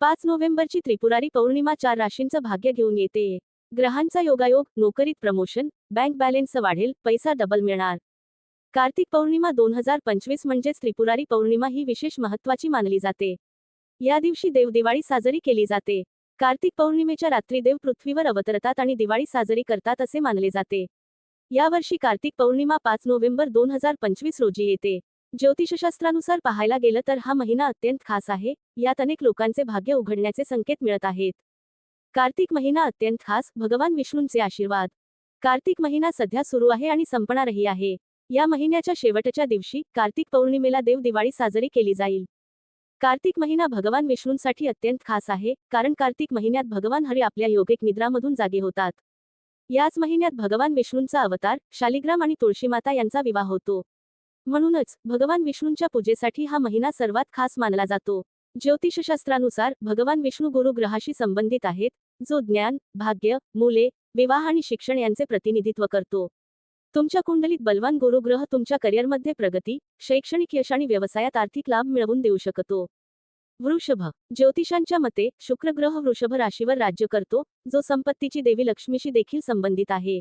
पाच नोव्हेंबरची त्रिपुरारी पौर्णिमा चार राशींचं भाग्य घेऊन येते. ग्रहांचा योगायोग नोकरीत प्रमोशन बँक बॅलेन्स वाढेल पैसा डबल मिळणार. कार्तिक पौर्णिमा दोन हजार पंचवीस म्हणजेच त्रिपुरारी पौर्णिमा ही विशेष महत्वाची मानली जाते. या दिवशी देवदिवाळी साजरी केली जाते. कार्तिक पौर्णिमेच्या रात्री देव पृथ्वीवर अवतरतात आणि दिवाळी साजरी करतात असे मानले जाते. यावर्षी कार्तिक पौर्णिमा पाच नोव्हेंबर दोन हजार पंचवीस रोजी येते. ज्योतिषशास्त्रानुसार पाहायला गेलं तर हा महिना अत्यंत खास आहे यात अनेक लोकांचे भाग्य उघडण्याचे संकेत मिळत आहेत. कार्तिक महिना अत्यंत खास भगवान विष्णूंचे आशीर्वाद. कार्तिक महिना सध्या सुरू आहे आणि संपणारही आहे. या महिन्याच्या शेवटच्या दिवशी कार्तिक पौर्णिमेला देव दिवाळी साजरी केली जाईल. कार्तिक महिना भगवान विष्णूंसाठी अत्यंत खास आहे कारण कार्तिक महिन्यात भगवान हरी आपल्या योगिक निद्रामधून जागे होतात. याच महिन्यात भगवान विष्णूंचा अवतार शालिग्राम आणि तुळशीमाता यांचा विवाह होतो. म्हणूनच भगवान विष्णूंच्या पूजेसाठी हा महिना सर्वात खास मानला जातो. ज्योतिषशास्त्रानुसार भगवान विष्णू गुरु ग्रहाशी संबंधित आहेत जो ज्ञान भाग्य मुले विवाह आणि शिक्षण यांचे प्रतिनिधित्व करतो. तुमच्या कुंडलीत बलवान गुरुग्रह तुमच्या करिअरमध्ये प्रगती शैक्षणिक यश आणि व्यवसायात आर्थिक लाभ मिळवून देऊ शकतो. वृषभ ज्योतिषांच्या मते शुक्रग्रह वृषभ राशीवर राज्य करतो जो संपत्तीची देवी लक्ष्मीशी देखील संबंधित आहे.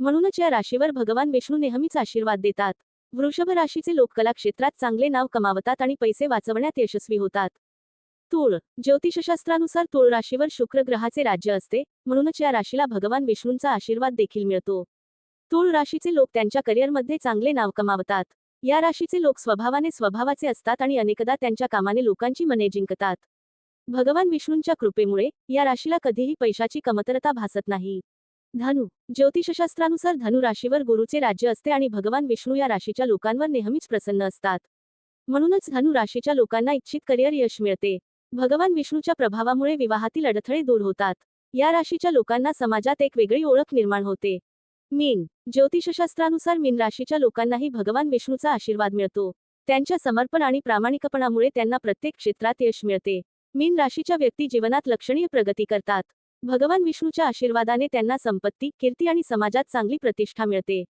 म्हणूनच या राशीवर भगवान विष्णू नेहमीच आशीर्वाद देतात. वृषभ राशीचे लोक कला क्षेत्रात चांगले नाव कमावतात आणि पैसे वाचवण्यात यशस्वी होतात. तूळ ज्योतिषशास्त्रानुसार तूळ राशीवर शुक्र ग्रहाचे राज्य असते म्हणूनच या राशीला भगवान विष्णूंचा आशीर्वाद देखील मिळतो. तूळ राशीचे लोक त्यांच्या करिअरमध्ये चांगले नाव कमावतात. या राशीचे लोक स्वभावाने स्वभावाचे असतात आणि अनेकदा त्यांच्या कामाने लोकांची मने जिंकतात. भगवान विष्णूंच्या कृपेमुळे या राशीला कधीही पैशाची कमतरता भासत नाही. धनु. ज्योतिषशास्त्रानुसार धनु राशीवर गुरुचे राज्य असते आणि भगवान विष्णू या राशीच्या लोकांवर नेहमीच प्रसन्न असतात. म्हणूनच धनु राशीच्या लोकांना इच्छित करिअर यश मिळते. भगवान विष्णूच्या प्रभावामुळे विवाहातील अडथळे दूर होतात. या राशीच्या लोकांना समाजात एक वेगळी ओळख निर्माण होते. मीन. ज्योतिषशास्त्रानुसार मीन राशीच्या लोकांनाही भगवान विष्णूचा आशीर्वाद मिळतो. त्यांच्या समर्पण आणि प्रामाणिकपणामुळे त्यांना प्रत्येक क्षेत्रात यश मिळते. मीन राशीच्या व्यक्ती जीवनात लक्षणीय प्रगती करतात. भगवान विष्णूच्या आशीर्वादाने त्यांना संपत्ती कीर्ती आणि समाजात चांगली प्रतिष्ठा मिळते.